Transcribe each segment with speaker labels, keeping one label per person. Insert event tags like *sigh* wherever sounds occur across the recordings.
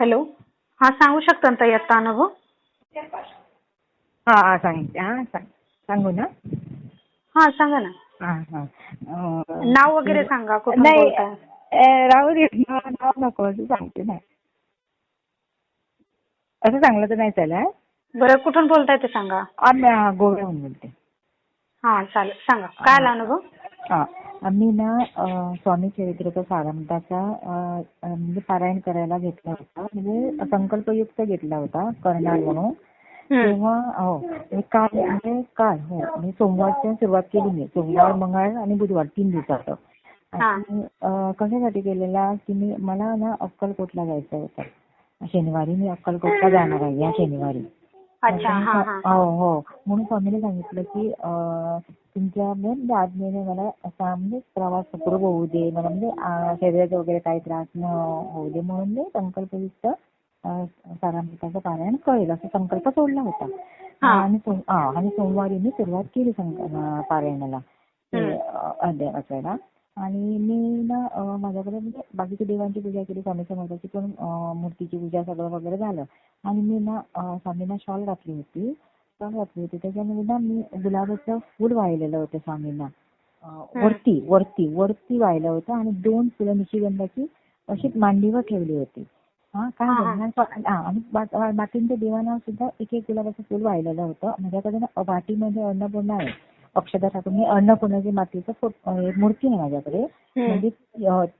Speaker 1: Hello. हा सांगू शकता ना ताई आत्ता अनुभव?
Speaker 2: हा हा सांगते हा सांग सांगू ना.
Speaker 1: हा सांगा ना.
Speaker 2: हा हा. अं,
Speaker 1: नाव वगैरे सांगा कुठून
Speaker 2: नाही
Speaker 1: बोलताय?
Speaker 2: अं, राहू दे. नाव नाव नको असं सांगते ना. असं सांगलं तर नाही चालेल
Speaker 1: बरं कुठून बोलताय ते सांगा.
Speaker 2: आम्ही हा, गोव्याहून बोलते.
Speaker 1: हा चालेल. सांगा. काय आला अनुभव?
Speaker 2: हा. आम्ही ना स्वामी चरित्रचा अं, म्हणजे पारायण करायला घेतला होता. म्हणजे संकल्पयुक्त घेतला होता करणार म्हणून. तेव्हा हो काल म्हणजे काल हो मी सोमवारच्या सुरुवात केली मी. सोमवार मंगळ आणि बुधवार तीन दिवसाचं कशासाठी केलेला? की मी मला ना अक्कलकोटला जायचं होतं. शनिवारी मी अक्कलकोटला जाणार आहे या शनिवारी. म्हणून स्वामीने सांगितलं की अं, तुमच्या म्हणजे आज्ञेने मला असा म्हणजे प्रवास सुखरूप होऊ दे मला म्हणजे शरीराचा वगैरे काही त्रास न होऊ दे म्हणून मी संकल्पयुक्त सारामृताचं पारायण कळेल असा संकल्प सोडला होता.
Speaker 1: हा.
Speaker 2: आणि हा, आणि सोमवारी मी सुरुवात केली पारायणाला वाचायला. आणि मी ना अं, माझ्याकडे म्हणजे बाकीच्या देवांची पूजा केली स्वामी समर्थाची पण अं, मूर्तीची पूजा सगळं वगैरे झालं. आणि मी ना स्वामींना शॉल घातली होती शॉल घातली होती. त्याच्यामध्ये ना मी गुलाबाचं फुल वाहिलेलं होतं स्वामींना. वरती वरती वरती वाहिलं होतं आणि दोन फुलं निशिगंधाची अशी मांडीवर ठेवली होती. हा काय आणि बाकीच्या देवांना सुद्धा एक एक गुलाबाचं फुल वाहिलेलं होतं. माझ्याकडे ना वाटीमध्ये अन्नपूर्णा आहे. टाकून मी अन्नपूर्णाची मातीचं मूर्ती आहे माझ्याकडे. म्हणजे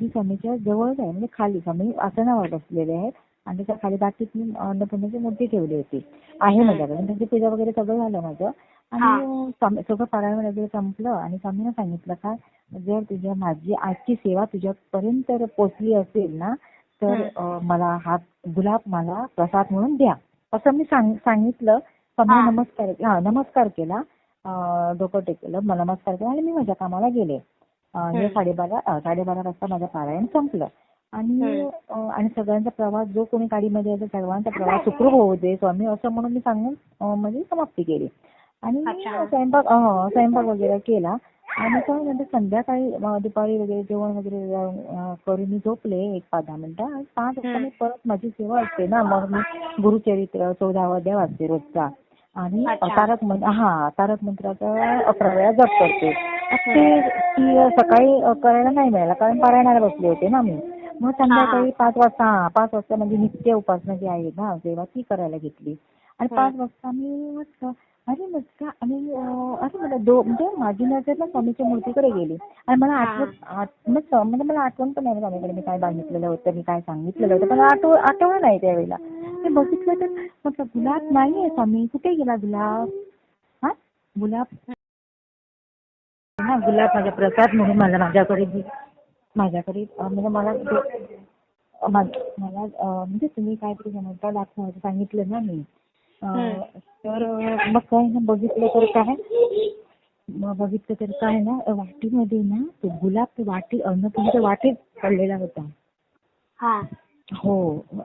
Speaker 2: ती स्वामीच्या जवळच आहे म्हणजे खाली स्वामी आसनावर बसलेले आहेत आणि त्याच्याखाली बाकीत मी अन्नपूर्णाची मूर्ती ठेवली होती. आहे माझ्याकडे. आणि त्याची पूजा वगैरे सगळं झालं माझं. आणि स्वामी सगळं पारायण वगैरे संपलं. आणि स्वामीने सांगितलं का जर तुझ्या माझी आजची सेवा तुझ्यापर्यंत जर पोचली असेल ना तर मला हा गुलाब मला प्रसाद म्हणून द्या. असं मी सांग- सांगितलं. स्वामीने
Speaker 1: हा.
Speaker 2: नमस्कार हा नमस्कार केला. डोकं टेकलं मला नमस्कार केला आणि मी माझ्या कामाला गेले. हे. साडेबारा साडेबारा वाजता माझं पारायण संपलं. आणि आणि सगळ्यांचा प्रवास जो कोणी गाडीमध्ये असेल सर्वांचा प्रवास *laughs* सुखरूप होऊ दे स्वामी असं म्हणून मी सांगून म्हणजे समाप्ती केली. आणि. स्वयंपाक स्वयंपाक वगैरे केला. आणि काय नंतर संध्याकाळी दुपारी वगैरे जेवण वगैरे करून मी झोपले एक पाच दहा मिनिटं. आणि पाच वाजता मी परत माझी सेवा असते ना मग मी गुरुचरित्र चौदावा अध्याय वाचते रोजचा. आणि. तारक मंत्र हा तारक मंत्राचा अकरा वेळा जप करते. ते सकाळी करायला नाही मिळालं कारण पारायणाला बसले होते ना मी. मग संध्याकाळी पाच वाजता पाच वाजता म्हणजे नित्य उपासना जी आहे ना तेव्हा ती करायला घेतली. आणि. पाच वाजता मी अरे म्हटलं आणि अरे मला दो म्हणजे माझी नजर ना स्वामीच्या मूर्तीकडे गेली. आणि मला. आठवण आठ- मग स्वा- म्हणजे मला आठवण पण नाही स्वामीकडे मी काय सांगितलेलं होतं मी काय सांगितलेलं होतं मला आठव आठवण नाही त्यावेळेला. मी बघितलं तर म्हटलं गुलाब नाहीये स्वामी कुठे गेला गुलाब? हा? गुलाब? ना गुलाब माझा प्रसाद म्हणून मला माझ्याकडे दि- माझ्याकडे अं, म्हणजे मला दो- अं, मा- मला अं, म्हणजे तुम्ही काहीतरी समजता दाखवायचं सांगितलं ना मी. अं, तर अं, मग काय ना बघितलं तर काय? मग बघितलं तर काय ना अं, वाटीमध्ये ना तो गुलाब तो वाटी अन्नपूर्णाच्या वाटीत पडलेला होता.
Speaker 1: हा.
Speaker 2: हो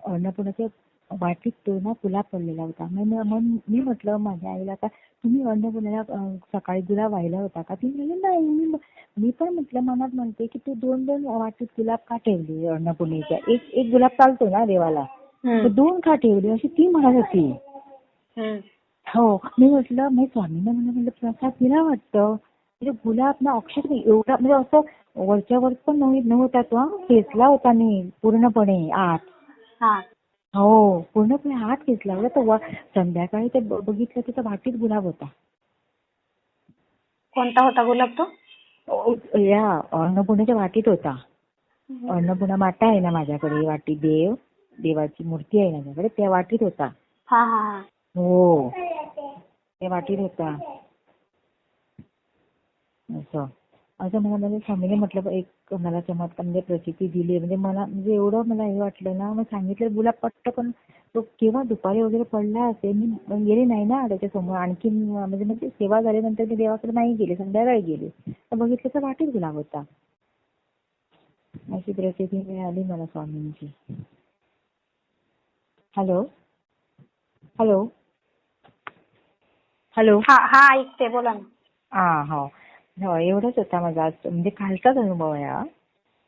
Speaker 2: अन्नपूर्णाच्या वाटीत तो ना गुलाब पडलेला होता. मग मी- म्हटलं माझ्या आईला का तुम्ही अन्नपूर्णाला सकाळी गुलाब वाहिला होता का? ती म्हणली नाही मी मी पण म्हटलं मनात म्हणते की तू दोन दोन वाटीत गुलाब का ठेवली अन्नपूर्णेच्या एक एक गुलाब चालतो ना देवाला. दोन का ठेवली? अशी ती म्हणत होती. हो. मी म्हटलं मी स्वामींना म्हणलं म्हटलं प्रसाद दिला वाटतं. म्हणजे गुलाब ना अक्षर एवढा म्हणजे असं वरच्या वर पण नव्हे- नव्हता तो. खेचला होता मी पूर्णपणे आत.
Speaker 1: हा
Speaker 2: पूर्णपणे हात खेचला होता तो वा- संध्याकाळी ते ब- बघितलं तिथं वाटीत गुलाब होता.
Speaker 1: कोणता होता गुलाब तो?
Speaker 2: ओ, या अन्नपूर्णाच्या वाटीत होता. अन्नपूर्णा माता आहे ना माझ्याकडे वाटी देव देवाची मूर्ती आहे माझ्याकडे त्या वाटीत होता.
Speaker 1: हा हा हा.
Speaker 2: हो त्या वाटीत होता. असं. असं मला म्हणजे स्वामीने म्हटलं एक मला चमत्कार म्हणजे प्रचिती दिली म्हणजे मला म्हणजे एवढं मला हे वाटलं ना मग सांगितलं गुलाब पटकन तो केव्हा दुपारी वगैरे पडला असेल मी गेले नाही ना त्याच्यासमोर. आणखी म्हणजे म्हणजे सेवा झाल्यानंतर मी देवाकडे नाही गेले संध्याकाळी गेले. तर बघितलं तर वाटेत गुलाब होता. अशी प्रचिती मिळाली मला स्वामींची. हॅलो? हॅलो? हॅलो?
Speaker 1: हा हा ऐकते बोला ना.
Speaker 2: हा हो. हो एवढंच होता माझा आज. म्हणजे कालचाच अनुभव आहे हा.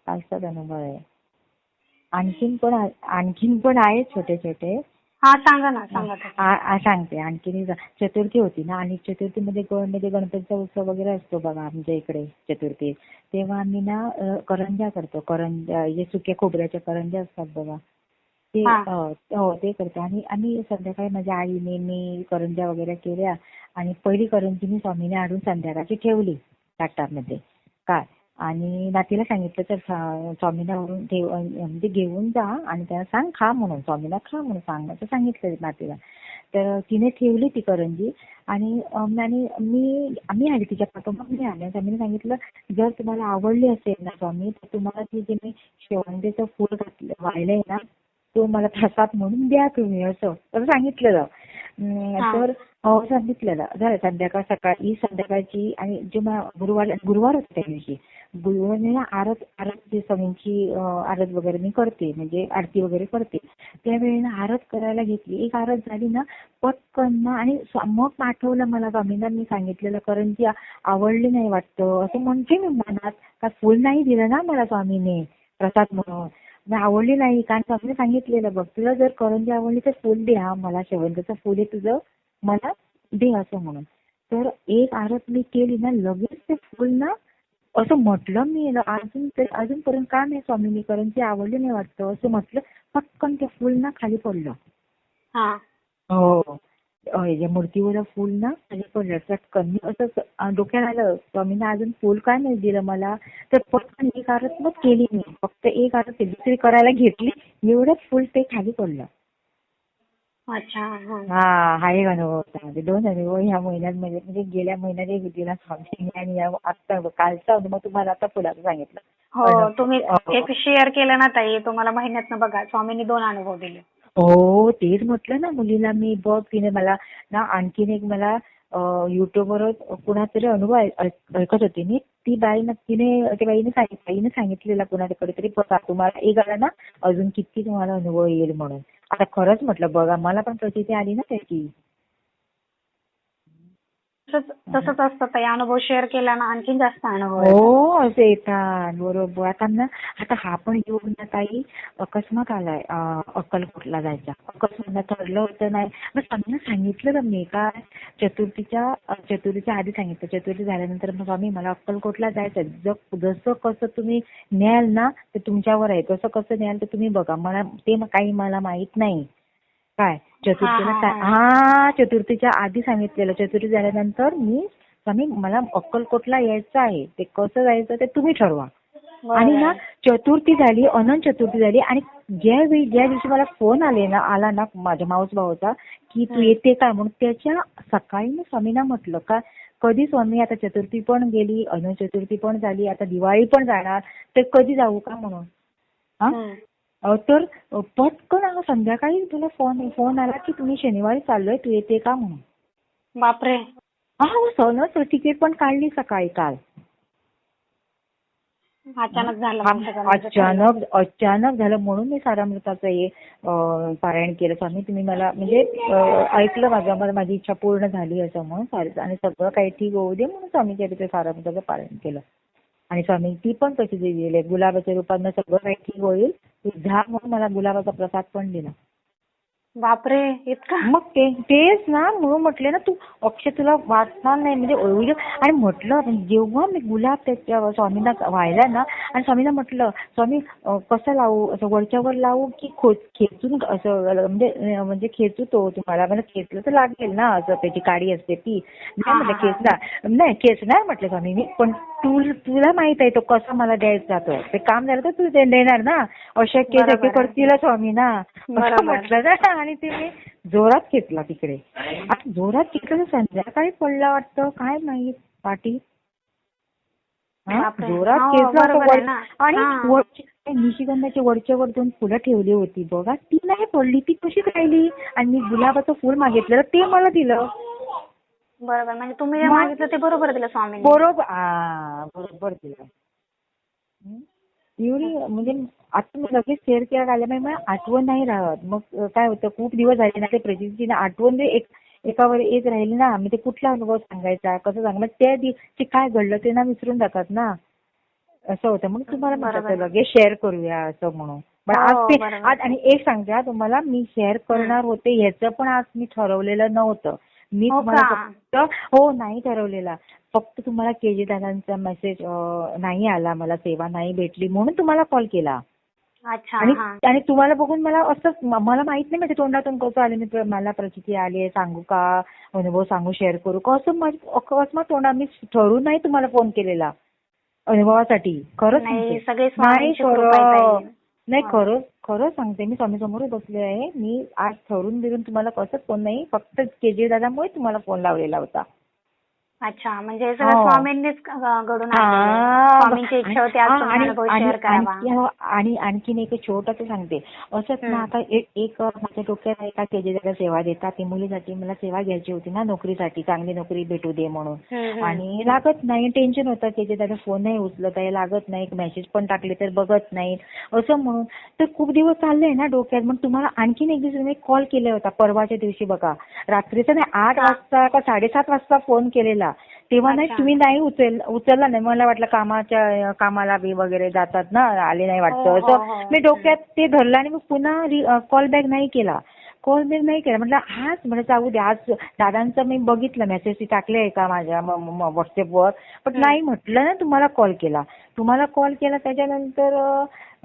Speaker 2: कालचाच अनुभव आहे. आणखीन पण आणखीन पण आहेत छोटे छोटे
Speaker 1: हा सांगा ना सांगा ते.
Speaker 2: आ- आ- सांगते. आणखीन चतुर्थी होती ना आणि चतुर्थीमध्ये म्हणजे गणपतीचा उत्सव वगैरे असतो बघा आमच्या इकडे चतुर्थी. तेव्हा आम्ही ना अ, करंज्या करतो. करंज्या जे सुक्या खोबऱ्याच्या करंज्या असतात बघा. ते
Speaker 1: हा.
Speaker 2: अ, हो ते करतो. आणि आम्ही संध्याकाळी माझ्या आईने मी करंज्या वगैरे केल्या. आणि पहिली करंजी मी स्वामीने आणून संध्याकाळची ठेवली. ताटामध्ये काय? आणि नातीला सांगितलं तर स्वामीनावरून ठेव म्हणजे घेऊन जा आणि त्याला सांग खा म्हणून. स्वामीला खा म्हणून सांगण्याचं सांगितलं नातीला. तर तिने ठेवली ती करंजी आणि आणि मी आम्ही आली तिच्या पाठोपाठ मी आले. स्वामीने सांगितलं जर तुम्हाला आवडली असेल ना स्वामी तर तुम्हाला ती जे मी शेवंतीचं फूल घातलं वाहिलंय ना तो मला प्रसाद म्हणून द्या तुम्ही असं. तर सांगितलेलं. तर सांगितलेलं झालं संध्याकाळ सकाळी संध्याकाळची आणि जे मा- गुरुवार गुरुवार होते त्या दिवशी. गुरुवारी ना आरत आरत जे स्वामींची आरत वगैरे मी करते म्हणजे आरती वगैरे करते. त्यावेळी ना आरत करायला घेतली. एक आरत झाली ना पटकन ना आणि मग आठवलं मला स्वामींना मी सांगितलेलं कारण की आवडली नाही वाटतं. असं म्हणते मी मनात. का फुल नाही दिलं ना मला स्वामीने प्रसाद म्हणून. मी आवडली नाही कारण स्वामीने सांगितलेलं बघ तुला जर करंजी आवडली तर फुल दे हा मला शेवंताचं फुल आहे तुझं मला दे असं म्हणून. तर एक आरत मी केली ना लगेच ते फुल ना असं म्हटलं मी ना अजून ते अजूनपर्यंत का नाही स्वामीनी करंजी आवडली नाही वाटतं असं म्हटलं पटकन ते फुल ना खाली पडलं.
Speaker 1: हा.
Speaker 2: जे मूर्तीवर फुल ना खाली पडलं चटकन मी असं डोक्यात आलं स्वामींना अजून फुल का नाही दिलं मला. तर पटकन एक आरत मग केली मी फक्त एक आरत केली. दुसरी करायला घेतली. एवढंच फुल ते खाली पडलं.
Speaker 1: अच्छा हा.
Speaker 2: हा एक अनुभव होता म्हणजे दोन अनुभव ह्या महिन्यात म्हणजे म्हणजे गेल्या महिन्यात एक दिला स्वामींनी आणि या आता कालचा अनुभव तुम्हाला आता फुलाचा सांगितलं.
Speaker 1: हो तुम्ही
Speaker 2: हो.
Speaker 1: एक शेअर केलं ना ताई तुम्हाला महिन्यातनं बघा स्वामींनी दोन अनुभव दिले.
Speaker 2: हो तेच म्हटलं ना मुलीला मी बघ तिने मला ना आणखीन एक मला युट्यूबवर कुणातरी अनुभव ऐकत होते. मी ती बाई ना तिने त्या बाईने सांगितलं बाईने सांगितलेला कुणाकडे तरी बघा तुम्हाला एक आला ना अजून किती तुम्हाला अनुभव येईल म्हणून. आता खरंच म्हटलं बघा मला पण प्रचिती आली ना त्याची.
Speaker 1: तसंच असतं ताई. अनुभव शेअर केला ना आणखीन जास्त अनुभव
Speaker 2: हो असे येतात. बरोबर. आता ना आता हा पण योग ना ताई अकस्मात आलाय. अं, अक्कलकोटला जायचा. अकस्मात ठरलं होतं नाही. मग स्वामींना सांगितलं का मी. काय चतुर्थीच्या अं, चतुर्थीच्या आधी सांगितलं. चतुर्थी झाल्यानंतर मग स्वामी मला अक्कलकोटला जायचं जग जसं कसं तुम्ही न्याल ना ते तुमच्यावर आहे. कसं कसं न्याल ते तुम्ही बघा. मला ते म- काही मला माहीत नाही. काय?
Speaker 1: हा,
Speaker 2: चतुर्थीच्या आधी सांगितलेलं. चतुर्थी झाल्यानंतर मी स्वामी मला अक्कलकोटला यायचं आहे. ते कसं जायचं ते तुम्ही ठरवा. आणि ना चतुर्थी झाली अनंत चतुर्थी झाली आणि ज्यावेळी ज्या दिवशी मला फोन आले ना आला ना माझ्या माऊस भाऊचा की तू. येते का? म्हणून त्याच्या सकाळी मी स्वामींना म्हटलं का कधी स्वामी आता चतुर्थी पण गेली अनंत चतुर्थी पण झाली आता दिवाळी पण जाणार तर कधी जाऊ का म्हणून? हा? तर पटकन अगं संध्याकाळी तुला फोन फोन आला की तुम्ही शनिवारी चाललोय तू येते का म्हणून?
Speaker 1: बापरे.
Speaker 2: हा हो सहज तिकीट पण काढली सकाळी काल.
Speaker 1: अचानक झालं
Speaker 2: अचानक अचानक झालं म्हणून मी सारामृताचं हे पारायण केलं. स्वामी तुम्ही मला म्हणजे ऐकलं माझं मला माझी इच्छा पूर्ण झाली असं म्हणून सारे- आणि सगळं काही ठीक होऊ दे म्हणून स्वामी ते सारामृताचं पारायण केलं. आणि स्वामी ती पण कशी दिली? गुलाबाच्या रूपानं सगळं काही ठीक होईल. तू जा म्हणून मला गुलाबाचा प्रसाद पण दिला.
Speaker 1: बापरे इतका?
Speaker 2: मग ते तेच ना म्हणून म्हटले ना तू अक्षय तुला वाचणार नाही म्हणजे एवढं आणि म्हटलं जेव्हा मी गुलाब त्याच्या स्वामींना व्हायला ना आणि स्वामींना म्हटलं स्वामी कसं लावू? असं वरच्यावर लावू की खो खेचून असं म्हणजे म्हणजे खेचू तो तुम्हाला? म्हणजे खेचलं तर लागेल ना असं त्याची काडी असते ती. नाही म्हटलं खेचणार नाही खेचणार म्हटलं स्वामी मी पण तू तुला माहीत आहे तो कसा मला द्यायचा जातो ते काम झालं तर तू देणार ना. अशक्य शक्य. करतील स्वामी ना. असं. म्हटलं ना. आणि ते मी जोरात खेचला तिकडे. आता जोरात खेचलं संध्याकाळी पडला वाटतं. काय माहीत पाठी. जोरात
Speaker 1: हो,
Speaker 2: खेचलं. आणि निशिगंधाची वरच्या वर दोन फुलं ठेवली होती. बघा ती नाही पडली. ती कशीच राहिली? आणि मी गुलाबाचं फुल मागितलेलं ते मला दिलं.
Speaker 1: बरोबर म्हणजे तुम्ही जे
Speaker 2: मग?
Speaker 1: मागितलं ते बरोबर दिलं स्वामींनी
Speaker 2: बरोबर बरोबर दिलं हं? एवढी म्हणजे आता मी लगेच शेअर केला आल्यामुळे मला आठवण नाही राहत मग अ, काय होतं खूप दिवस झाले ना ते प्रचितीची आठवण जे एक एकावर एक राहिली ना मी ते कुठला अनुभव सांगायचा कसं सांग मग त्या दिवशी काय घडलं ते ना विसरून जातात ना असं होतं मग तुम्हाला
Speaker 1: बरोबर.
Speaker 2: म्हटलं लगेच शेअर करूया असं म्हणून पण
Speaker 1: हो,
Speaker 2: आज ते
Speaker 1: बरोबर.
Speaker 2: आज आणि एक सांगते हा तुम्हाला मी शेअर करणार होते ह्याचं पण आज मी ठरवलेलं नव्हतं मी
Speaker 1: हो
Speaker 2: तुम्हाला? फक्त हो नाही ठरवलेला. फक्त तुम्हाला के जी दादांचा मेसेज नाही आला मला सेवा नाही भेटली म्हणून तुम्हाला कॉल केला.
Speaker 1: अच्छा
Speaker 2: आणि तुम्हाला बघून मला असं मला माहीत नाही माझ्या तोंडातून कसं आले मी मला प्रचिती आली आहे सांगू का? अनुभव सांगू शेअर करू का? असं माझं अकस्मात तोंडा मी ठरवून नाही तुम्हाला फोन केलेला. अनुभवासाठी. खरंच
Speaker 1: नाही
Speaker 2: नाही खरं. खरं सांगते मी स्वामी समोर बसले आहे मी आज ठरून बिरून तुम्हाला कसंच फोन नाही फक्त के जी दादामुळे तुम्हाला फोन लावलेला होता
Speaker 1: अच्छा म्हणजे हे सगळं
Speaker 2: हो.
Speaker 1: स्वामींनीच घडून आणलेलं आहे. स्वामींची इच्छा होती आज
Speaker 2: हा,
Speaker 1: तुम्ही
Speaker 2: आणि-
Speaker 1: अनुभव
Speaker 2: आणि-
Speaker 1: शेअर करावा
Speaker 2: हो, आणि आणखीन एक छोटंसं सांगते असंच ना. आता एक एक माझ्या डोक्यात एका केजीला सेवा देतात ती मुलीसाठी मला सेवा घ्यायची होती ना नोकरीसाठी चांगली नोकरी भेटू दे म्हणून
Speaker 1: हम्म, हम्म.
Speaker 2: आणि लागत नाही टेन्शन होतं की जे त्याचा फोन नाही उचलत आहे लागत नाही मेसेज पण टाकले तर बघत नाही असं म्हणून तर खूप दिवस चाललंय ना डोक्यात मग तुम्हाला आणखीन एक दिवस मी कॉल केला होता परवाच्या दिवशी बघा रात्रीचा नाही आठ? वाजता का साडेसात वाजता फोन केलेला तेव्हा नाही. तुम्ही नाही उचल उचलला नाही. मला वाटलं कामाच्या कामाला बी वगैरे जातात ना आले नाही
Speaker 1: हो,
Speaker 2: वाटतं.
Speaker 1: हो,
Speaker 2: असं
Speaker 1: हो.
Speaker 2: मी डोक्यात ते धरलं आणि मग पुन्हा कॉल बॅक नाही केला. कॉल बॅक नाही केला. म्हटलं आज म्हणजे जाऊ दे आज दादांचं मी बघितलं मेसेज टाकले आहे का माझ्या व्हॉट्सअपवर पण
Speaker 1: हं.
Speaker 2: नाही म्हटलं ना तुम्हाला कॉल केला. तुम्हाला कॉल केला त्याच्यानंतर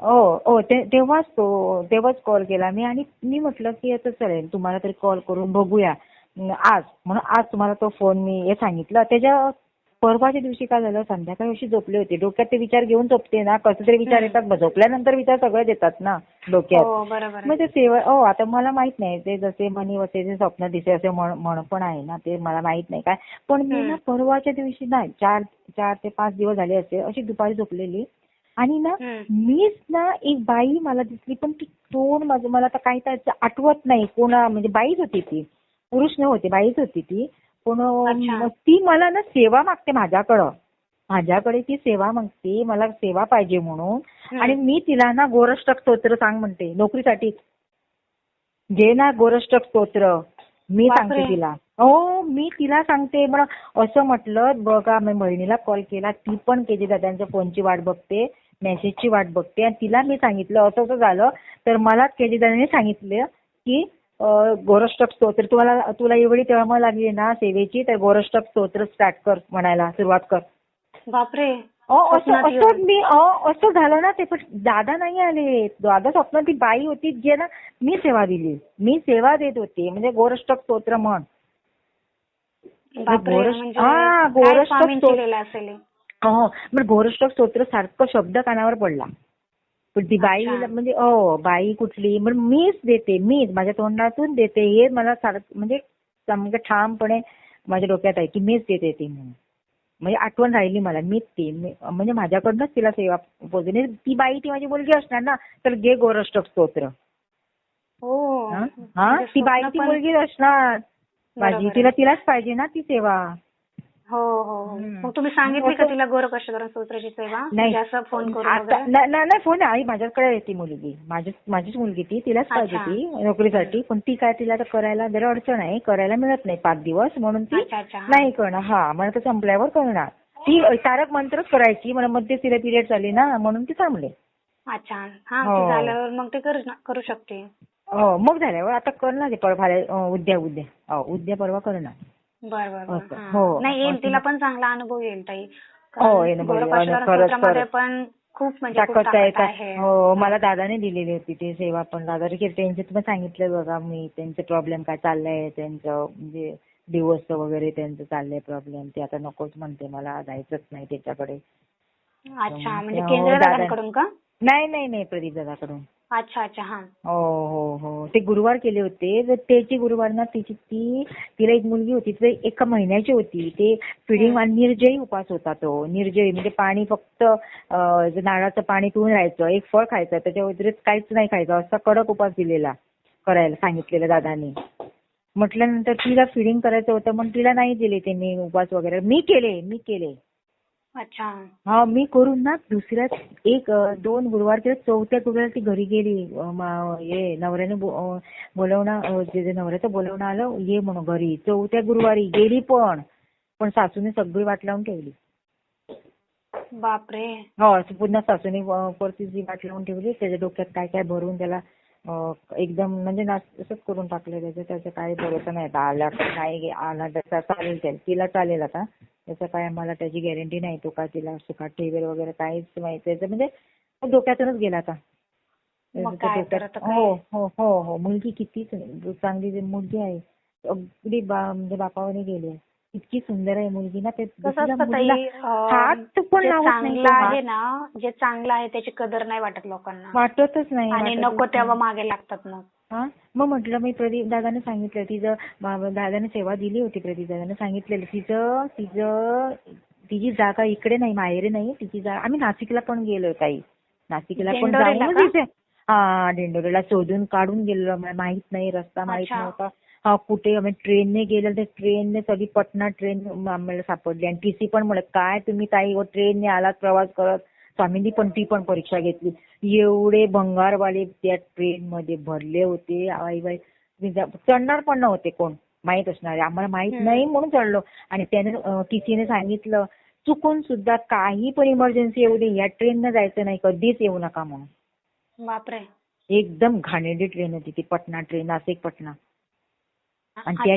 Speaker 2: हो हो ते तेव्हाच तो तेव्हाच कॉल केला मी आणि मी म्हटलं की आता चालेल तुम्हाला तरी कॉल करून बघूया. आज. म्हणून आज तुम्हाला तो फोन मी हे सांगितलं. त्याच्या परवाच्या दिवशी काय झालं संध्याकाळी अशी झोपले होते. डोक्यात ते विचार घेऊन झोपते ना. कसं तरी विचार. येतात. झोपल्यानंतर विचार सगळे देतात ना डोक्यात.
Speaker 1: हो.
Speaker 2: मग ते सेवा हो आता मला माहीत नाही. ते जसे मनी वसे जे स्वप्न दिसे असे म्हण पण आहे ना. ते मला माहीत नाही काय. पण मी ना. परवाच्या दिवशी नाही चार चार ते पाच दिवस झाले असे अशी दुपारी झोपलेली. आणि ना. मीच ना एक बाई मला दिसली. पण ती तोंड माझं मला आता काही आठवत नाही. कोणा म्हणजे बाईच होती ती. पुरुष न होती बाईच होती ती. पण ती मला ना सेवा मागते माझ्याकडं. माझ्याकडे ती सेवा मागते मला सेवा पाहिजे म्हणून. आणि मी तिला ना गोरष्टक स्तोत्र सांग म्हणते नोकरीसाठी. घे ना गोरष्टक स्तोत्र मी. सांगते तिला. हो मी तिला सांगते. मला असं म्हटलं बघा मी बहिणीला कॉल केला ती पण केजी दादांच्या फोनची वाट बघते मेसेजची वाट बघते. आणि तिला मी सांगितलं असं असं झालं तर मला केजी दादांनी सांगितलं की गोरष्टक स्तोत्र. तुम्हाला तुला एवढी तळमळ लागली ना सेवेची तर गोरष्टक स्तोत्र स्टार्ट कर म्हणायला सुरुवात कर.
Speaker 1: बापरे.
Speaker 2: असं. मी असं झालं ना ते पण दादा नाही आले. दादा स्वप्न ती बाई होती जे ना मी सेवा दिली. मी सेवा देत होते म्हणजे गोरष्टक स्तोत्र म्हण. गोरस-
Speaker 1: म्हणजे
Speaker 2: हा,
Speaker 1: लीला असेल ही.
Speaker 2: गोरष्टक स्तोत्र सारखं शब्द कानावर पडला. पण ती बाई. म्हणजे हो बाई कुठली? पण मीच देते मीच. माझ्या तोंडातून देते. हे मला सारखं म्हणजे समजा ठामपणे माझ्या डोक्यात आहे की मीच देते ती म्हणून. म्हणजे आठवण राहिली मला मीच ती. मी- म्हणजे माझ्याकडनंच तिला सेवा पोचवली ती बाई ती माझी मुलगी असणार ना तर घे गोरष्टक स्तोत्र.
Speaker 1: हो.
Speaker 2: हा?
Speaker 1: म्हणजे
Speaker 2: ती बाई ती मुलगी असणार. माझी तिला. तिलाच पाहिजे ना ती सेवा.
Speaker 1: हो हो हो. मग तुम्ही सांगितली का तिला गोर कष्टकरण सूत्राची सेवा?
Speaker 2: नाही.
Speaker 1: म्हणजे असं फोन करून
Speaker 2: नाही फोन आई माझ्याकडे आहे ती मुलगी. माझी माझीच मुलगी ती. तिलाच पाहिजे. ती नोकरीसाठी. पण ती काय तिला करायला जरा अडचण आहे. करायला मिळत नाही पाच दिवस. म्हणून ती. नाही करणार. हा मला तर संपल्यावर करणार. ती तारक मंत्रच करायची. मला मध्ये तिला पिरियड झाली ना म्हणून ती थांबले.
Speaker 1: अच्छा. हा. ते झाल्यावर मग ते करू शकते.
Speaker 2: हो मग झाल्यावर आता करणार आहे. परवा उद्या उद्या. उद्या परवा करणार.
Speaker 1: बर बर बर. नाही येईल. तिला पण चांगला अनुभव येईल ताई.
Speaker 2: हो, खरंच.
Speaker 1: पण खूप म्हणजे
Speaker 2: ताकद आहे हो मला दादाने दिलेली होती ती सेवा पण. दादा त्यांचे तुम्ही सांगितलं बघा मी त्यांचे प्रॉब्लेम काय चाललंय त्यांचं म्हणजे डिवोर्स वगैरे त्यांचं चाललंय प्रॉब्लेम ते आता नकोच म्हणते मला जायचंच नाही त्याच्याकडे.
Speaker 1: अच्छा म्हणजे
Speaker 2: हो,
Speaker 1: केंद्र
Speaker 2: दादा-
Speaker 1: दादांकडून का?
Speaker 2: नाही नाही नाही प्रदीप दादाकडून.
Speaker 1: अच्छा अच्छा हा.
Speaker 2: हो हो हो. ते गुरुवार केले होते. तर त्याची गुरुवार ना तिची ती तिला एक मुलगी होती. ती एका महिन्याची होती. ते फिडिंग आणि निर्जयी उपास होता तो. निर्जयी म्हणजे पाणी फक्त अं, जे नारळाचं पाणी पिऊन राहायचं एक फळ खायचं त्याच्या व्यतिरिक्त काहीच नाही खायचं. असा कडक उपास दिलेला करायला सांगितलेलं दादानी. म्हटल्यानंतर तिला फिडिंग करायचं होतं पण तिला नाही दिले त्यांनी उपास वगैरे. मी केले मी केले.
Speaker 1: अच्छा.
Speaker 2: हा मी करून ना दुसऱ्या एक दोन गुरुवार केले चौथ्या गुरुवार ती घरी गेली. अं, मा- हे नवऱ्याने बो- अं, बोलवणं अं, जे जे नवऱ्याचं बोलवणं आलं ये म्हणून घरी. चौथ्या गुरुवारी गेली पण पण सासूने सगळी वाट लावून ठेवली.
Speaker 1: बापरे.
Speaker 2: हो पुन्हा सासूने अं, परतीची वाट लावून ठेवली त्याच्या डोक्यात काय काय भरून त्याला अं, एकदम म्हणजे नास असंच करून टाकलं त्याचं त्याचं काही भरोसा नाही. आता आला का नाही आला तर चालेल त्याला तिला चालेल आता. त्याचं काय मला त्याची गॅरंटी नाही तो काय तिला सुखात ठेवेल वगैरे काहीच माहिती म्हणजे तो डोक्यातूनच गेला आता? हो हो हो हो. मुलगी किती चांगली जी मुलगी आहे. अगदी म्हणजे बापावाने गेली आहे. इतकी सुंदर आहे मुलगी ना. ते हात पण
Speaker 1: चांगलं आहे. ना जे चांगलं आहे त्याची कदर नाही वाटत लोकांना.
Speaker 2: वाटतच नाही
Speaker 1: आणि नको. तेव्हा मागे लागतात मग.
Speaker 2: हा मग म्हटलं मी प्रदीप दादाने सांगितलं तिचं दादाने सेवा दिली होती प्रदीप दादाने सांगितलेलं तिचं तिचं तिची जागा इकडे नाही माहेरी नाही तिची जागा आम्ही नाशिकला पण गेलो ताई नाशिकला पण
Speaker 1: दिंडोरीला
Speaker 2: जाऊन
Speaker 1: का?
Speaker 2: तिथे हा दिंडोरीला शोधून काढून गेलेलो मला माहीत नाही रस्ता माहीत
Speaker 1: अच्छा.
Speaker 2: नव्हता हा कुठे आम्ही ट्रेनने गेलो तर ट्रेनने सगळी पटना ट्रेन आम्हाला सापडली आणि टीसी पण म्हणत काय तुम्ही ताई व ट्रेनने आलात प्रवास करत स्वामींनी पण ती पण परीक्षा घेतली. एवढे भंगारवाले त्या ट्रेन मध्ये भरले होते. आई बाई चढणार पण नव्हते कोण? माहीत असणारे. आम्हाला माहीत. नाही म्हणून चढलो. आणि त्याने टीसीने सांगितलं चुकून सुद्धा काही पण इमर्जन्सी येऊ दे. या ट्रेननं जायचं नाही. कधीच येऊ नका म्हणून.
Speaker 1: बापरे.
Speaker 2: एकदम घाणेरडी ट्रेन होती ती. पटना ट्रेन नाशिक पटना. आणि त्या